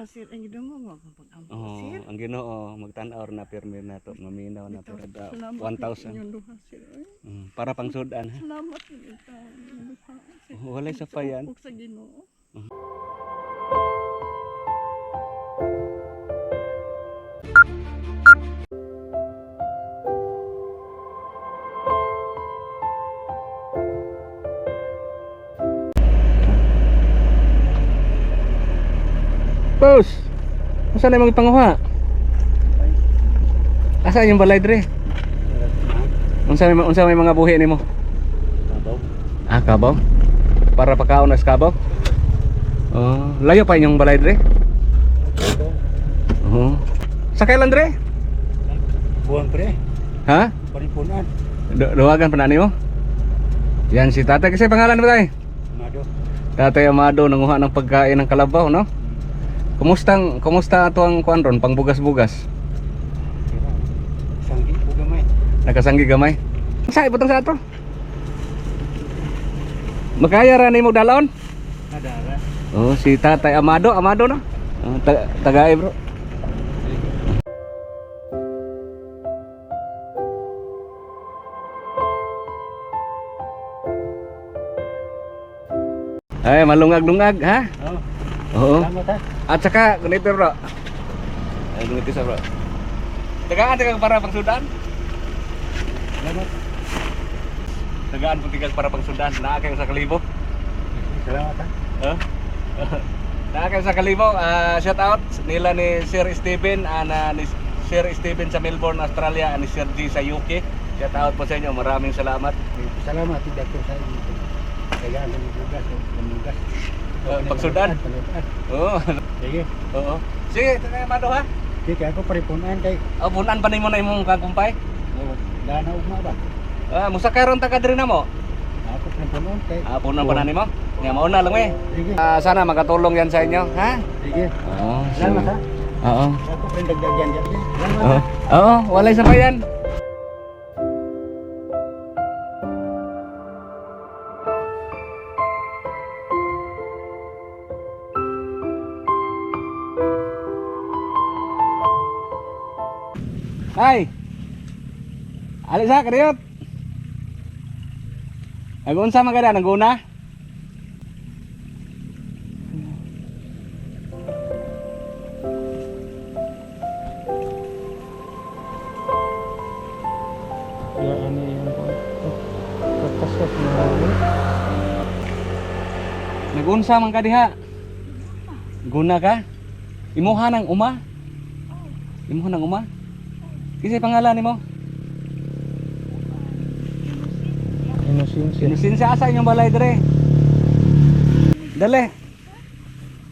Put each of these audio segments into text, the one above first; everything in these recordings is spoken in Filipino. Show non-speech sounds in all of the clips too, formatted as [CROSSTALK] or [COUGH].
na sir ang gidamo mo pag-ampo Oh, sir. ang Ginoo magtan-aw na pirmi na to, maminaw na pero da- salamat 1,000. inyong duha sir. Ay, Mm, para pang sudan ha. Salamat duha. sir. Walay sa payan. Sa Ginoo. Boss. Asa na yung panguha? Asa yung balay dre? Unsa may unsa may mga buhi nimo? Ah, kabaw. Para pakaon sa kabaw. Oh, layo pa inyong balay dre? Oo. Sa kailan dre? Buwan pre, Ha? paripunan. Du- Duwagan pa na nimo? Yan si tatay kasi pangalan mo tay? Mado. Tatay Amado nanguha ng pagkain ng kalabaw, no? Kumusta kumusta ato ang kuan ron pangbugas-bugas? Sanggi gamay. Nakasanggi gamay. Sa ibutang sa ato. Makaya ra nimo dalon? Nadara. Oh, si Tatay Amado, Amado no? Oh, taga tagay bro. Ay, malungag-lungag ha? Oh, Oo. salamat ha. At saka, ganito bro. Ay, ganito sa bro. Tagaan tagang para pang sudan. Salamat. Tagaan po tigas para pang sudan. Naa kayo sa kalibo. Salamat ha. Huh? [LAUGHS] Naa kayo sa kalibo. Ah, shout out nila ni Sir Steven ana ni Sir Steven sa Melbourne, Australia, and ni Sir G sa UK. Shout out po sa inyo. Maraming salamat. Salamat tidak ko sa inyo. Kaya ang bugas, bugas. Uh, pagsudan. Oo. Sige. Oo. Sige, tagay mado ha. Sige, ako paripunan kay Abunan pa nimo na imong kagumpay. oh, dana ugma ba? Ah, musa karon taga diri na mo. Ako paripunan kay Abunan pa na nimo. Nga mao na lang eh. Sige. Ah, sana makatulong yan sa inyo, ha? Sige. Oo. Salamat ha. Oo. Ako pindagdagyan dyan. Salamat Oo. Oo, walay sa Alisa kadiyot. Nagunsa man kada naguna? Ya, ano yung Kakasok na Nagunsa man ka diha? Guna ka? Imuha ng uma? Imuha ng uma? Kasi pangalan nimo? Inosensya. Sinusinsa asa inyong balay dire. Dali.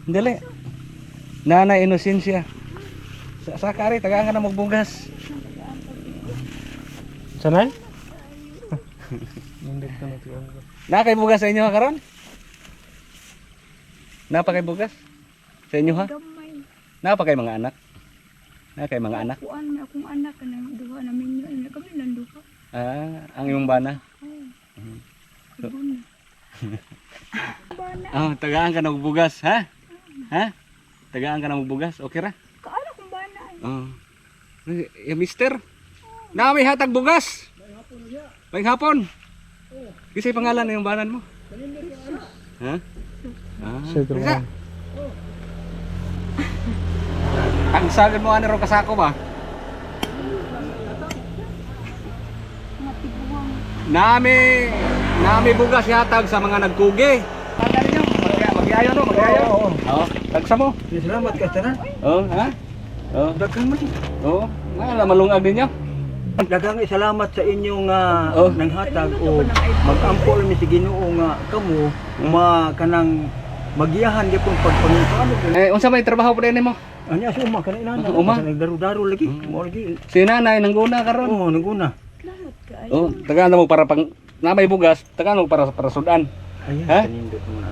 Dali. Nanay inosensya. Sa sa kari tagaan ka na magbugas. Sanay? Na tiyan ko. Na kay bugas sa inyo karon? Na pa kay bugas? Sa inyo ha? Na pa kay mga anak? Na kay mga anak? Kuan na akong anak na duha na minyo kami lang duha. Ah, ang imong bana. Oh. Bana. Ah, tagaan ka na magbugas, ha? Ha? Tagaan ka na magbugas, okay ra? Kaala kong bana. Oh. Eh, mister. Na may hatag bugas. May hapon. Kasi pangalan na yung banan mo. Ha? Ah. Sige. Ang sagad mo ano ro kasako ba? Matibuwang. Nami nami bugas yatag sa mga nagkugi. Tanda ninyo, mag- magiayo no, magiayo. Oo, oo. Oo, tagsa mo. Salamat ka tanan. Oh, ha? Oh, Daghang man. oh. Wala malungag ninyo. Daghang salamat sa inyo nga Oh. nanghatag o mag-ampol mi si Ginoo nga kamo ma kanang magiyahan gyapon pagpangutano. Eh, unsa may trabaho pa din mo? Anya sa uma kanina na. Uma? Nagdaro-daro lagi. Mo lagi. Si nanay nangguna karon. Oo, naguna. Salamat ka. ay. Oh, tagaan mo para pang na may bugas, tagaan mo para para sudan. Ayan, Ha? kanindot mo na.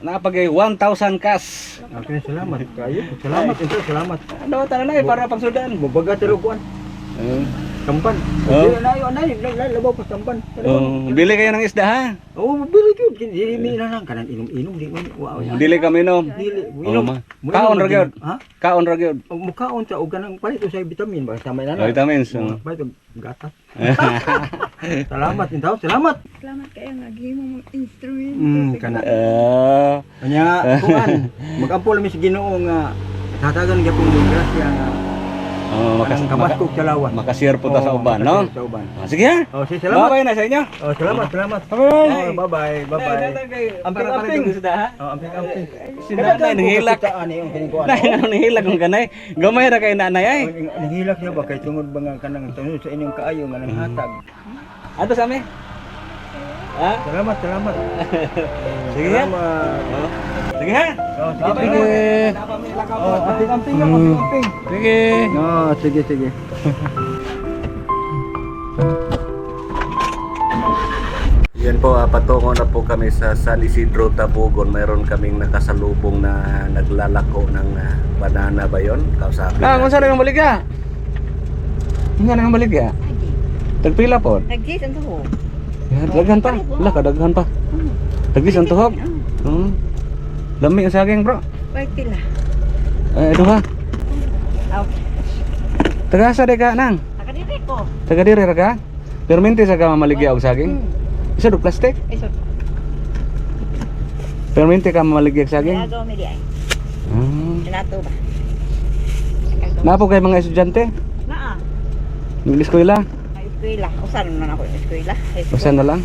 Napagay 1,000 cash. Okay, salamat kayo. Salamat, ito salamat. Ano tanay para pang sudan? Mabaga talo kuan. Eh, Tampan. Oh. Dili na ayo anay, labaw pa tampan. Oh, bili kayo ng isda ha. Oh, bili gyud dili mi na lang kanan inom-inom di man. Wow. Dili kami nom. Dili. Oh, Inom. ma. Kaon ra gyud. Ha? Kaon ra gyud. O mukaon sa og kanang palit sa vitamin ba sa Oh, nana. vitamins. Oh, oh. palit og gatas. [LAUGHS] Salamat din tao, salamat. Salamat kayo nga gihimo mong instrumento. Mm, kana. Ah, Kanya [LAUGHS] kuan, mag-ampol mi sa Ginoo nga tatagan gyapon mo grasya nga oh, makas kanang kabaskog sa lawas. makashare po ta sa uban, no? Sa uban. Sige ha. Oh, sige, salamat. Bye-bye na sa inyo. Oh, salamat, salamat. Bye-bye. Oh, bye-bye, bye-bye. Amping, amping. Oh, amping, amping. Si nanay nangilak. Ani yung kining kuan. Nay, ano nihilak kong kanay. Gamay ra kay nanay ay. Nahilak niya ba kay tungod ba nga kanang tunod sa inyong kaayo nga nang hatag. Ato sa amin. Ha? Salamat, salamat. [LAUGHS] Sige ha. Salamat. Oh. Sige ha. Oh, sige. Sige. Oh, amping, amping, amping, amping. Sige. Oh, sige, sige. [LAUGHS] Yan po, ah, patungo na po kami sa San Isidro, Tabugon. Mayroon kaming nakasalubong na naglalako ng ah, banana ba yun? Kausapin Ah, kung saan nang balik ka? Nga nang balik ka? Tagpila po. Nagkis ang tuho. Daghan pa. Wala ka, daghan pa. Tagis ang tuhog. Hmm. Lami ang saging, bro. Wait pila. Eh, duha. Aw. Tagasa de ka nang. Nakadiri ko. Taga diri ra ka. Permente sa ka mamaligya og saging. Isa do plastic. Iso. Permente ka mamaligya og saging. Ginagawa mi di ay. Hmm. Sinato ba? Napo kay mga estudyante. Naa. Ng eskwela. Ay eskwela. Usan na ako sa eskwela. Basta na lang.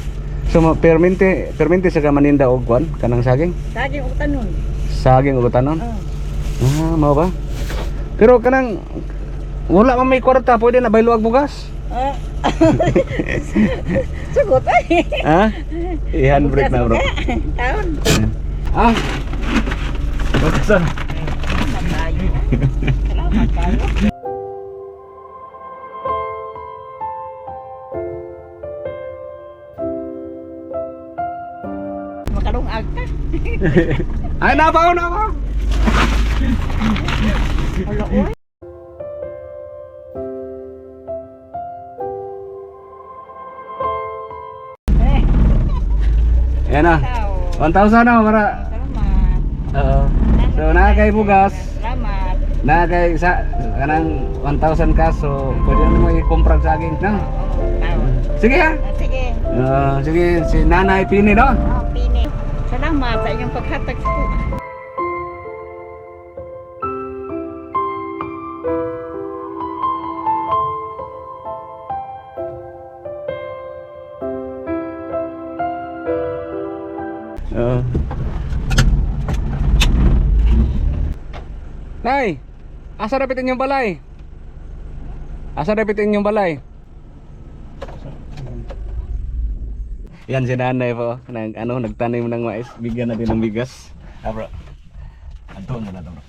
So permente permente sa maninda og kwan kanang saging. Saging og tanon. Saging og tanon. Oh. Ah, mao ba? Pero kanang wala man may kwarta, pwede na baylo ag bugas. Ah. [LAUGHS] Sugot ay. Ha? I-handbrake na bro. Taon. Ah. Basta. Salamat kayo. Salamat kayo. Ay, napaw, napaw. Wala oy. Eh, Yan na. tao. 1,000 na para. Salamat. Oo. So, na kay bugas. Salamat. Na kay sa kanang 1,000 ka so pwede mo i-compra sa akin, no? Oo. Sige ha. Ah, Sige. Ah, sige, si Nanay Pini, no? Pini. Salamat sa inyong paghatag po. Oo. Nay, asa dapat inyong balay? Asa dapat inyong balay? Yan si nanay po, nag, ano, nagtanim ng mais, bigyan natin ng bigas. Ah, bro. Anton na to, bro.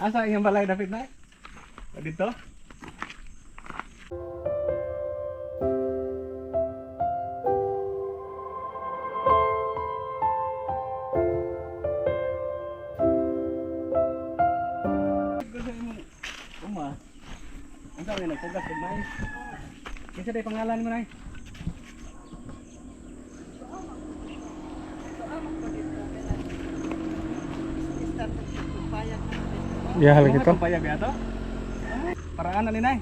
Asa inyong balay dapat na? Dito? Uma. Ang dami nagtugas ng mais. Kinsa day pangalan mo nay? Ya, hal gitu. Payag ya to? Para ano ni nay?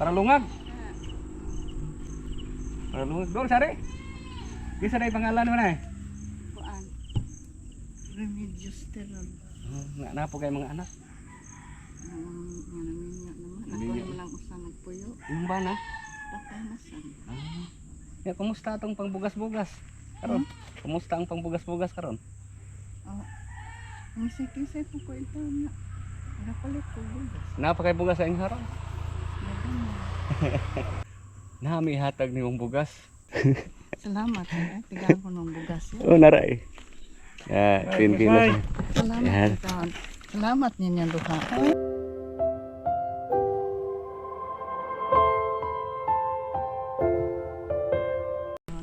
Para lungag. Para lungag. Dor sari. Kinsa day pangalan mo nay? Kuan. Remedios teron. Oh, nga na po kay mga anak. Nga naminyo naman. Ako lang usa nagpuyo. Yung ba na? Patamasan. Ah. Ya, kumusta atong pangbugas-bugas? Karon. Kumusta ang pangbugas-bugas karon? Oh. Musik-isip po ko ito na. Nakapalit ko bugas. Napa kay bugas sa inyo? Nagana. [LAUGHS] Nami hatag ni mong bugas. Salamat. Eh. Tigaan ko ng bugas. yan. Oh, naray. Ya, tin kilos. Salamat. Yan. Tigaan. Salamat ninyo duha.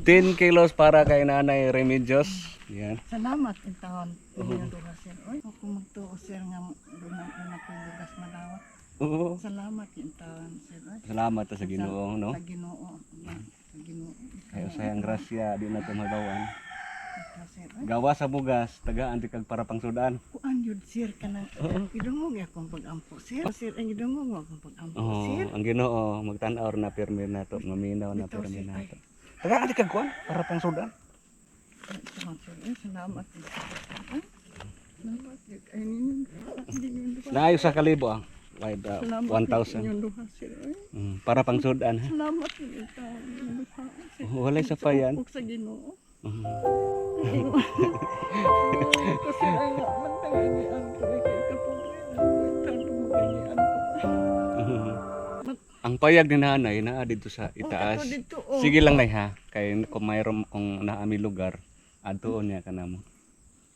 10 kilos para kay Nanay Remedios. Yan. Salamat in taon ninyo duha sir. Oy, ako magtuo sir nga na na bugas madawat. Oo. Salamat yung taon, sir. Ay, Salamat ta sa Ginoo, no? Sa Ginoo. yan, Sa Ginoo. Kayo sayang grasya di na. Ay, Gawa sa bugas, tagaan di kag para pang sudan. kuan yun, sir, ka nang idungog akong pag-ampo, sir. Sir, ang idungog akong pag-ampo, sir. ang Ginoo magtan-aw na pirmi nato, maminaw na pirmi sir. nato. Tagaan di kag kuan para pang sudan. Salamat. Hindi. Naayo sa kalibo ang wide uh, Salamat. 1,000. Inyong duha, sir. Ay, Mm, para pang sudan ha. Salamat sir. Walay sa payan. Ug sa Ginoo. Mhm. [LAUGHS] Kasi ay nga man tangian ko payag ni nanay naa dito sa itaas. Ito dito oh. Sige lang nay ha. Kay kung mayroon kung naami lugar, adtuon niya ka namo.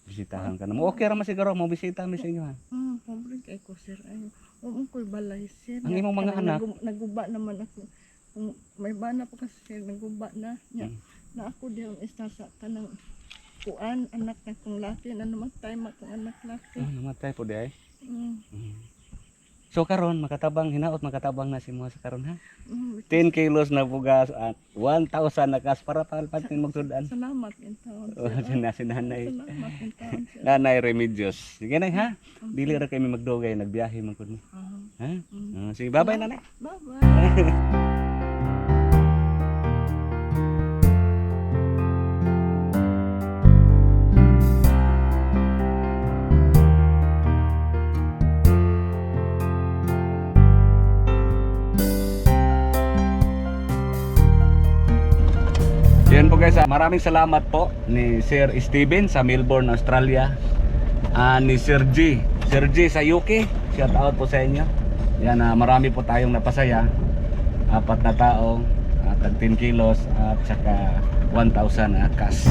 Bisitahan ka namo. Okay ra man siguro mo bisita mi sa inyo ha. Ah, pobre kay ko sir ay. Oo ko'y balay sir. Ang imong mga anak? Naguba naman ako. Kung may bana pa kasi sir naguba na. Nya, Mm. na ako diyan isa sa kanang kuan anak na kong laki na naman time akong anak laki. Ah, namatay po di ay. Mm. Mhm. So karon makatabang hinaot makatabang na si mo sa karon ha. Mm, 10 kilos na bugas at 1,000 na kas para palpatin magsudan. Salamat in taon. Oh, [LAUGHS] si nanay. Salamat in taon. Nanay Remedios. Sige na ha. Dili ra kami magdugay, nagbiyahe man kun. Ah, Ha? mm. Ah, sige, bye-bye nanay. Bye-bye. [LAUGHS] Yan po guys, ah, maraming salamat po ni Sir Steven sa Melbourne, Australia. Ah, ni Sir G. Sir G sa UK. Shout out po sa inyo. Yan, ah, marami po tayong napasaya. Apat na tao, at 10 kilos at saka 1,000 ah, cash.